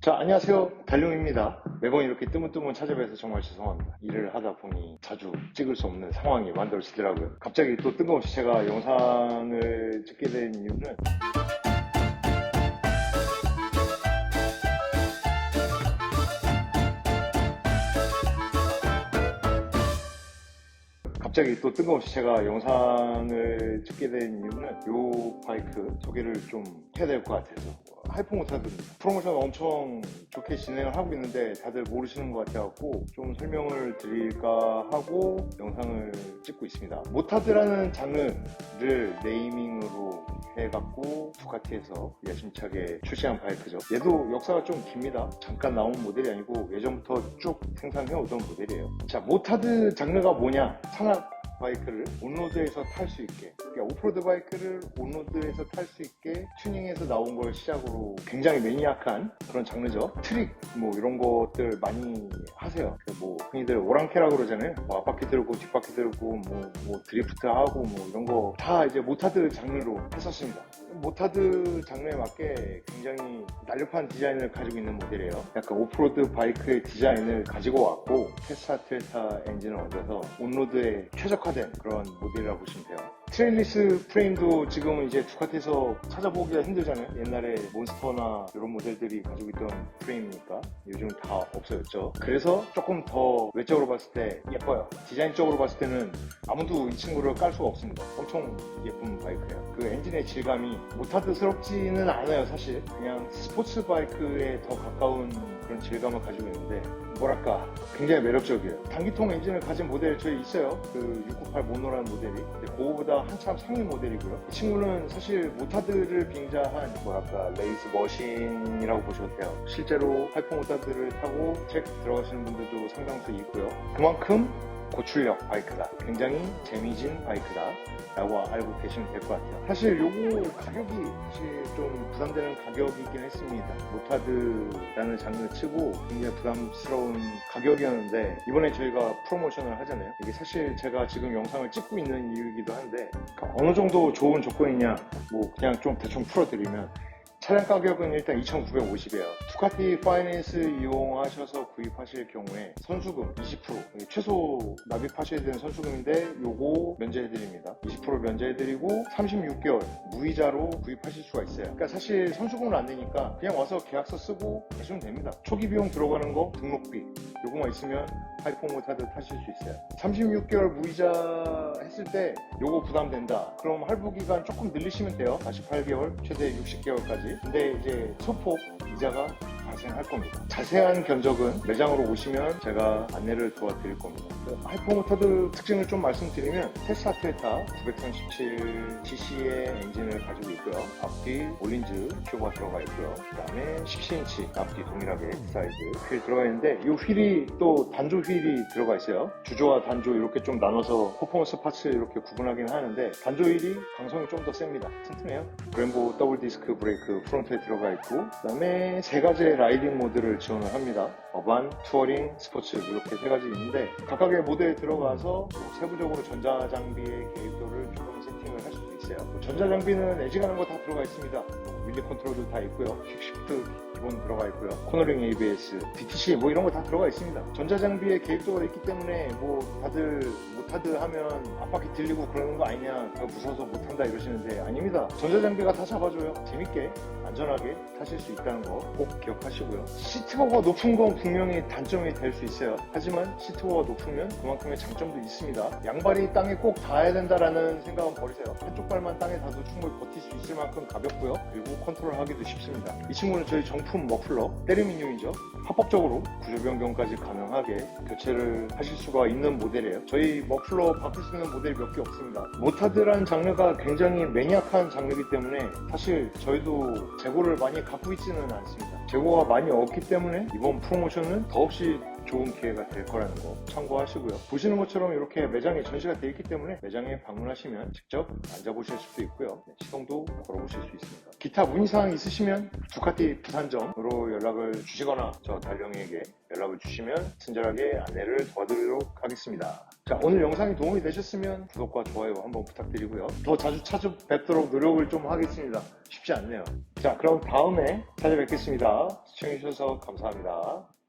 자, 안녕하세요. 달룡입니다. 매번 이렇게 뜨문뜨문 찾아뵈서 정말 죄송합니다. 일을 하다 보니 자주 찍을 수 없는 상황이 만들어지더라고요. 갑자기 또 뜬금없이 제가 영상을 찍게 된 이유는 갑자기 또 뜬금없이 제가 영상을 찍게 된 이유는 요 바이크 소개를 좀 해야 될 것 같아서 하이퍼 모타드입니다. 프로모션 엄청 좋게 진행을 하고 있는데 다들 모르시는 것 같아갖고 좀 설명을 드릴까 하고 영상을 찍고 있습니다. 모타드라는 장르를 네이밍으로 해갖고 두카티에서 야심차게 출시한 바이크죠. 얘도 역사가 좀 깁니다. 잠깐 나온 모델이 아니고 예전부터 쭉 생산해 오던 모델이에요. 자, 모타드 장르가 뭐냐? 산악 바이크를 온로드에서 탈 수 있게 그러니까 오프로드 바이크를 온로드에서 탈 수 있게 튜닝해서 나온 걸 시작으로 굉장히 매니악한 그런 장르죠. 트릭 뭐 이런 것들 많이 하세요. 뭐 흔히들 오랑캐라고 그러잖아요. 뭐 앞바퀴 들고 뒷바퀴 들고 뭐, 뭐 드리프트 하고 뭐 이런 거 다 이제 모타드 장르로 했었습니다. 모타드 장르에 맞게 굉장히 날렵한 디자인을 가지고 있는 모델이에요. 약간 오프로드 바이크의 디자인을 가지고 왔고 테스타 트레타 엔진을 얹어서 온로드에 최적화 된 그런 모델이라고 보시면 돼요. 트레일리스 프레임도 지금은 이제 두카티에서 찾아보기가 힘들잖아요. 옛날에 몬스터나 이런 모델들이 가지고 있던 프레임이니까 요즘 다 없어졌죠. 그래서 조금 더 외적으로 봤을 때 예뻐요. 디자인적으로 봤을 때는 아무도 이 친구를 깔 수가 없습니다. 엄청 예쁜 바이크예요. 그 엔진의 질감이 모타드스럽지는 않아요, 사실. 그냥 스포츠 바이크에 더 가까운 그런 질감을 가지고 있는데 뭐랄까 굉장히 매력적이에요. 단기통 엔진을 가진 모델 저희 있어요. 그 698 모노라는 모델이. 근데 그거보다 한참 상위 모델이고요. 이 친구는 사실 모타드를 빙자한 뭐랄까 레이스 머신이라고 보셔도 돼요. 실제로 하이퍼 모타드를 타고 책 들어가시는 분들도 상당수 있고요. 그만큼 고출력 바이크다. 굉장히 재미진 바이크다. 라고 알고 계시면 될 것 같아요. 사실 요거 가격이 사실 좀 부담되는 가격이긴 했습니다. 모타드라는 장르 치고 굉장히 부담스러운 가격이었는데 이번에 저희가 프로모션을 하잖아요. 이게 사실 제가 지금 영상을 찍고 있는 이유이기도 한데 그러니까 어느 정도 좋은 조건이냐 뭐 그냥 좀 대충 풀어드리면 차량 가격은 일단 2,950이에요. 두카티 파이낸스 이용하셔서 구입하실 경우에 선수금 20% 최소 납입하셔야 되는 선수금인데 요거 면제해드립니다. 20% 면제해드리고 36개월 무이자로 구입하실 수가 있어요. 그러니까 사실 선수금은 안 되니까 그냥 와서 계약서 쓰고 가시면 됩니다. 초기 비용 들어가는 거 등록비 요거만 있으면 하이퍼 모타드 타실 수 있어요. 36개월 무이자 했을 때 요거 부담된다. 그럼 할부 기간 조금 늘리시면 돼요. 48개월, 최대 60개월까지. 근데 이제 소폭 이자가 발생할 겁니다. 자세한 견적은 매장으로 오시면 제가 안내를 도와드릴 겁니다. 그 하이퍼 모타드 특징을 좀 말씀드리면 테스타 트레타 937cc의 엔진을 가지고 있고요. 앞뒤 올린즈 튜브가 들어가 있고요. 그 다음에 17인치 앞뒤 동일하게 사이즈 휠 들어가 있는데 이 휠이 또 단조 휠이 들어가 있어요. 주조와 단조 이렇게 좀 나눠서 퍼포먼스 파츠 이렇게 구분하긴 하는데 단조 휠이 강성이 좀 더 셉니다. 튼튼해요. 브렘보 더블 디스크 브레이크 프론트에 들어가 있고 그 다음에 세 가지의 라 이딩 모드를 지원을 합니다. 어반, 투어링, 스포츠 이렇게 세 가지 있는데 각각의 모드에 들어가서 뭐 세부적으로 전자장비의 개입도를 조금 세팅을 할 수도 있어요. 뭐 전자장비는 애지가는 거다 들어가 있습니다. 뭐 윌리 컨트롤도 다 있고요. 퀵시프트 기본 들어가 있고요. 코너링 ABS, DTC 뭐 이런 거 다 들어가 있습니다. 전자장비의 개입도가 있기 때문에 뭐 다들 못하드 하면 앞바퀴 들리고 그러는 거 아니냐 무서워서 못한다 이러시는데 아닙니다. 전자장비가 다 잡아줘요. 재밌게 안전하게 타실 수 있다는 거 꼭 기억하시고요. 시트버가 높은 건 분명히 단점이 될 수 있어요. 하지만 시트버가 높으면 그만큼의 장점도 있습니다. 양발이 땅에 꼭 닿아야 된다라는 생각은 버리세요. 한쪽 발만 땅에 닿아도 충분히 버틸 수 있을 만큼 가볍고요. 그리고 컨트롤하기도 쉽습니다. 이 친구는 저희 정품 머플러 때리민용이죠. 합법적으로 구조 변경까지 가능하게 교체를 하실 수가 있는 모델이에요. 저희 머플러 바꿀 수 있는 모델이 몇 개 없습니다. 모타드라는 장르가 굉장히 매니악한 장르이기 때문에 사실 저희도 재고를 많이 갖고 있지는 않습니다. 재고가 많이 없기 때문에 이번 프로모션은 더없이 좋은 기회가 될 거라는 거 참고하시고요. 보시는 것처럼 이렇게 매장에 전시가 되어 있기 때문에 매장에 방문하시면 직접 앉아보실 수도 있고요. 네, 시동도 걸어보실 수 있습니다. 기타 문의사항 있으시면 두카티 부산점으로 연락을 주시거나 저 달령이에게 연락을 주시면 친절하게 안내를 도와드리도록 하겠습니다. 자, 오늘 영상이 도움이 되셨으면 구독과 좋아요 한번 부탁드리고요. 더 자주 찾아뵙도록 노력을 좀 하겠습니다. 쉽지 않네요. 자, 그럼 다음에 찾아뵙겠습니다. 시청해주셔서 감사합니다.